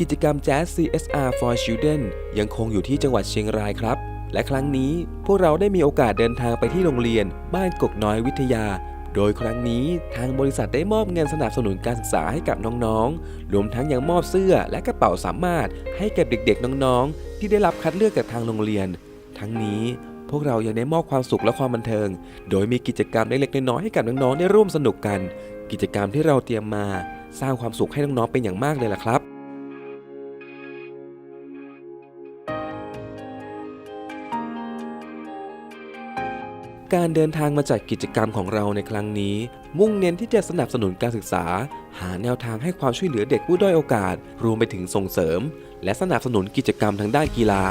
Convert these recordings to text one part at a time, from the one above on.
กิจกรรม Jazz CSR for Children ยังคงอยู่ที่จังหวัดเชียงรายครับ และครั้งนี้พวกเราได้มีโอกาสเดินทางไปที่โรงเรียน บ้านกกน้อยวิทยา โดยครั้งนี้ทางบริษัทได้มอบเงินสนับสนุนการศึกษาให้กับน้องๆ รวมทั้งยังมอบเสื้อและกระเป๋าสามารถ ให้แก่เด็กๆน้องๆ ที่ได้รับคัดเลือกจากทางโรงเรียน ทั้งนี้พวกเรายังได้มอบความสุขและความบันเทิง โดยมีกิจกรรมเล็กๆน้อยๆให้กับน้องๆได้ร่วมสนุกกัน กิจกรรมที่เราเตรียมมา สร้างความสุขให้น้องๆเป็นอย่างมากเลยล่ะครับ การเดินทางมาจัดกิจกรรมของเราในครั้งนี้ มุ่งเน้นที่จะสนับสนุนการศึกษา หาแนวทางให้ความช่วยเหลือเด็กผู้ด้อยโอกาส รวมไปถึงส่งเสริม และสนับสนุนกิจกรรมทางด้านกีฬา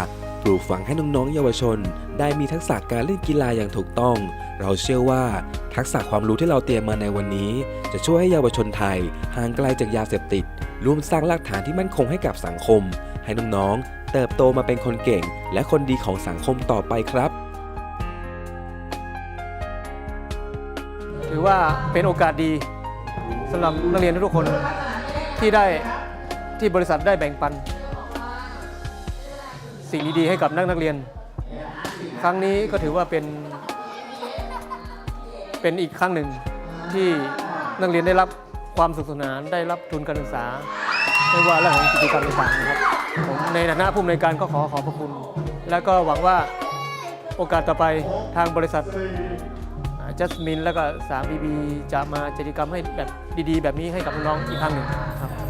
ปลูกฝังให้น้องๆเยาวชน ได้มีทักษะการเล่นกีฬาอย่างถูกต้อง เราเชื่อว่า ทักษะความรู้ที่เราเตรียมมาในวันนี้ จะช่วยให้เยาวชนไทยห่างไกลจากยาเสพติดร่วมสร้างรากฐานที่มั่นคงให้กับสังคม ให้น้องๆเติบโตมาเป็นคนเก่ง และคนดีของสังคมต่อไปครับ ถือว่าเป็นโอกาสดีสำหรับนักเรียนทุกคนที่ได้ที่บริษัทได้แบ่งปัน สิ่งดีๆให้กับนักนักเรียน ครั้งนี้ก็ถือว่าเป็น เป็นอีกครั้งหนึ่งที่นักเรียนได้รับความสุขสนานได้รับทุนการศึกษาไม่ว่าเรื่องของกิจกรรมต่างๆนะครับผมในฐานะผู้อำนวยการก็ขอขอบพระคุณ และก็หวังว่าโอกาสต่อไปทางบริษัท จัสมินแล้วก็ 3BB จะมาจัดกิจกรรมให้แบบดีๆ แบบนี้ให้กับน้องๆอีกครั้งหนึ่งครับ